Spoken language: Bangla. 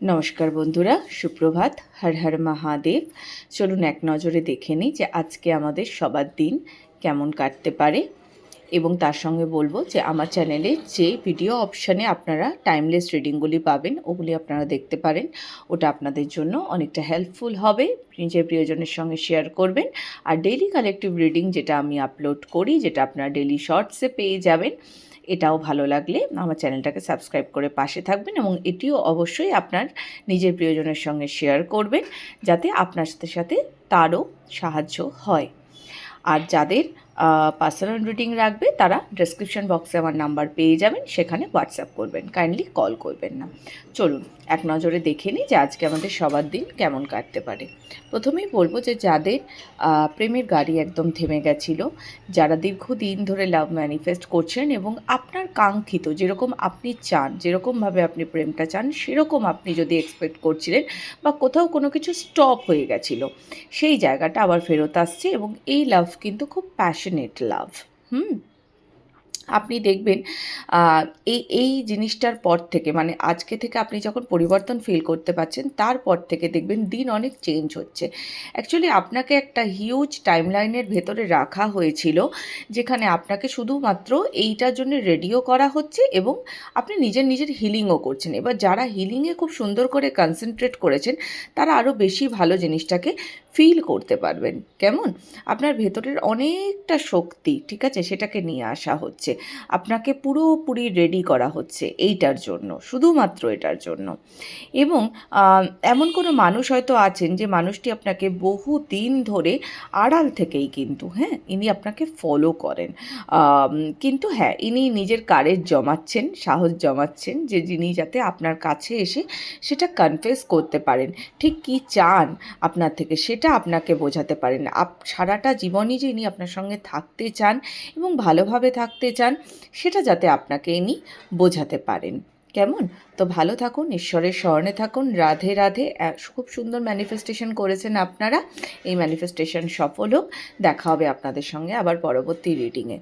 নমস্কার বন্ধুরা, সুপ্রভাত, হর হর মহাদেব। চলুন এক নজরে দেখে নিই যে আজকে আমাদের সবার দিন কেমন কাটতে পারে এবং তার সঙ্গে বলব যে আমার চ্যানেলে যে ভিডিও অপশানে আপনারা টাইমলেস রিডিংগুলি পাবেন, ওগুলি আপনারা দেখতে পারেন। ওটা আপনাদের জন্য অনেকটা হেল্পফুল হবে, নিজের প্রিয়জনের সঙ্গে শেয়ার করবেন। আর ডেইলি কালেকটিভ রিডিং যেটা আমি আপলোড করি, যেটা আপনারা ডেইলি শর্টসে পেয়ে যাবেন। এটাও ভালো লাগলে আমার চ্যানেলটাকে সাবস্ক্রাইব করে পাশে থাকবেন এবং এটিও অবশ্যই আপনার নিজের প্রিয়জনের সঙ্গে শেয়ার করবেন, যাতে আপনার সাথে সাথে তারও সাহায্য হয়। আর যাদের পার্সোনাল রিডিং রাখবে, তারা ডেসক্রিপশন বক্সে আমার নাম্বার পেয়ে যাবেন, সেখানে হোয়াটসঅ্যাপ করবেন কাইন্ডলি কল করবেন না। চলুন, এক নজরে দেখে নিই যে আজকে আমাদের সবার দিন কেমন কাটতে পারে। প্রথমেই বলব যে যাদের প্রেমের গাড়ি একদম থেমে গেছিল, যারা দীর্ঘদিন ধরে লাভ ম্যানিফেস্ট করছেন এবং আপনার কাঙ্ক্ষিত, যেরকম আপনি চান, যেরকমভাবে আপনি প্রেমটা চান, সেরকম আপনি যদি এক্সপেক্ট করছিলেন বা কোথাও কোনো কিছু স্টপ হয়ে গেছিল, সেই জায়গাটা আবার ফেরত আসছে এবং এই লাভ কিন্তু খুব passionate love. Hmm. আপনি দেখবেন এই এই জিনিসটার পর থেকে মানে আজকে থেকে আপনি যখন পরিবর্তন ফিল করতে পারছেন, তারপর থেকে দেখবেন দিন অনেক চেঞ্জ হচ্ছে। অ্যাকচুয়ালি আপনাকে একটা হিউজ টাইমলাইনের ভেতরে রাখা হয়েছিল, যেখানে আপনাকে শুধুমাত্র এইটার জন্য রেডিও করা হচ্ছে এবং আপনি নিজের নিজের হিলিংও করছেন। এবার যারা হিলিংয়ে খুব সুন্দর করে কনসেন্ট্রেট করেছেন, তারা আরও বেশি ভালো জিনিসটাকে ফিল করতে পারবেন। কেমন? আপনার ভেতরের অনেকটা শক্তি, ঠিক আছে? সেটাকে নিয়ে আসা হচ্ছে। আপনাকে পুরোপুরি রেডি করা হচ্ছে এইটার জন্য, শুধুমাত্র এটার জন্য। এবং এমন কোনো মানুষ হয়তো আছেন যে মানুষটি আপনাকে বহু দিন ধরে আড়াল থেকেই কিন্তু হ্যাঁ ইনি আপনাকে ফলো করেন। কিন্তু হ্যাঁ ইনি নিজের কারেজ জমাচ্ছেন, সাহস জমাচ্ছেন যে যিনি যাতে আপনার কাছে এসে সেটা কনফেস করতে পারেন। ঠিক কী চান আপনার থেকে সেটা আপনাকে বোঝাতে পারেন। আপ, সারাটা জীবনই যে ইনি আপনার সঙ্গে থাকতে চান এবং ভালোভাবে থাকতে চান সেটা যাতে আপনাকে ইনি বোঝাতে পারেন। কেমন? তো ভালো থাকুন, ঈশ্বরের স্মরণে থাকুন, রাধে রাধে। খুব সুন্দর ম্যানিফেস্টেশন করেছেন আপনারা। এই ম্যানিফেস্টেশন সফল হোক। দেখা হবে আপনাদের সঙ্গে আবার পরবর্তী রিডিংয়ে